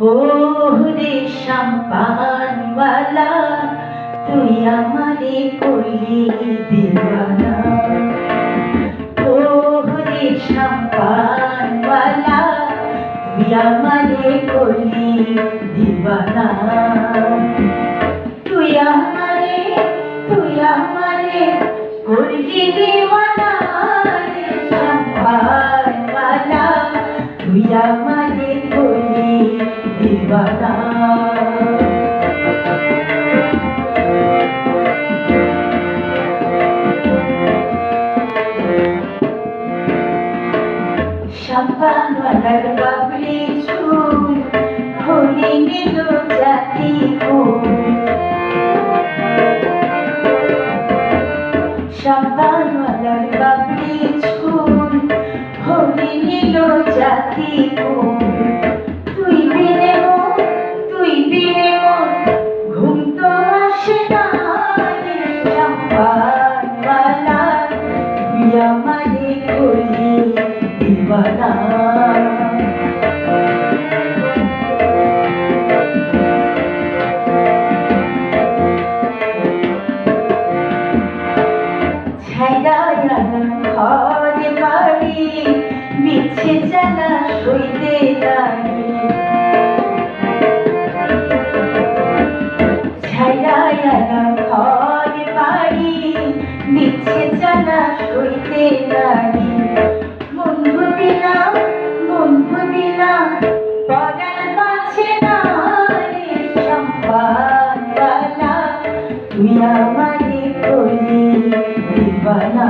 ও রে সম্পানওয়ালা তুই আমারে করলি দিওয়ানা। ও রে সম্পানওয়ালা তুই আমারে করলি দিওয়ানা। তুই আমারে তুই আমারে করলি দিওয়ানা। আমারে করলি দিওয়ানা সম্পানওয়ালার বাবলি চুল হলি নিল জাতি ফুল। সম্পানওয়ালার বাবলি চুল হলি নিল জাতি ফুল। আমারে করলি দিওয়ানা ছাইরা ঘরে বাড়ি মিছে জানা সইতে দাঁড়ি জানা সইতে দাঁড়ি মন না মন না পরাণ বাঁচে না রে তুই আমারে দিবানা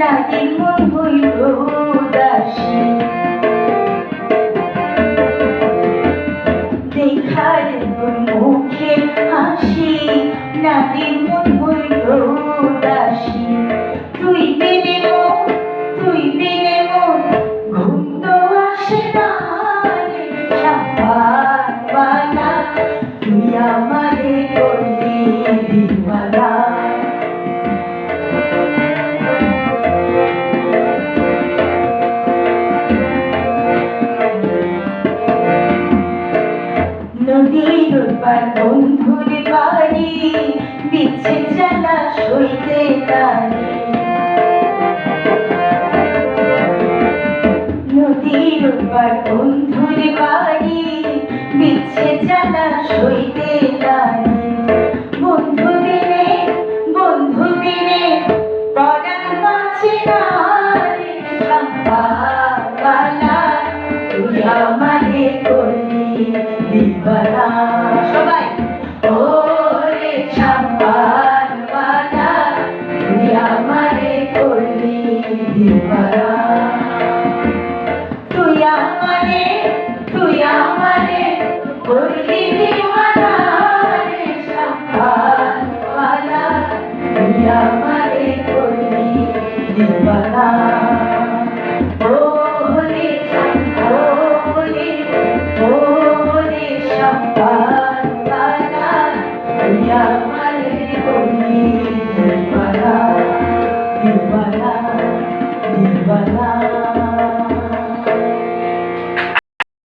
নারীর মন হইল দাসী দেখালে তোর হাসি নারীর মন হইল দাসী তুই বিনে মন তুই বিনে মন ঘুম তো আসে না তুই আমারে নদীর পার বন্ধুর বাড়ি বিচ্ছে সইতে নদীর পার বন্ধুর বাড়ি বিচ্ছে জ্বালা সইতে দিবানা সবাই। ও রে সম্পাওয়ালা তুই আমারে করলি দিবানা তুই আমারে তুই আমারে করলি দিওয়ানা রে সম্পানওয়ালা তুই আমারে করলি দিওয়ানা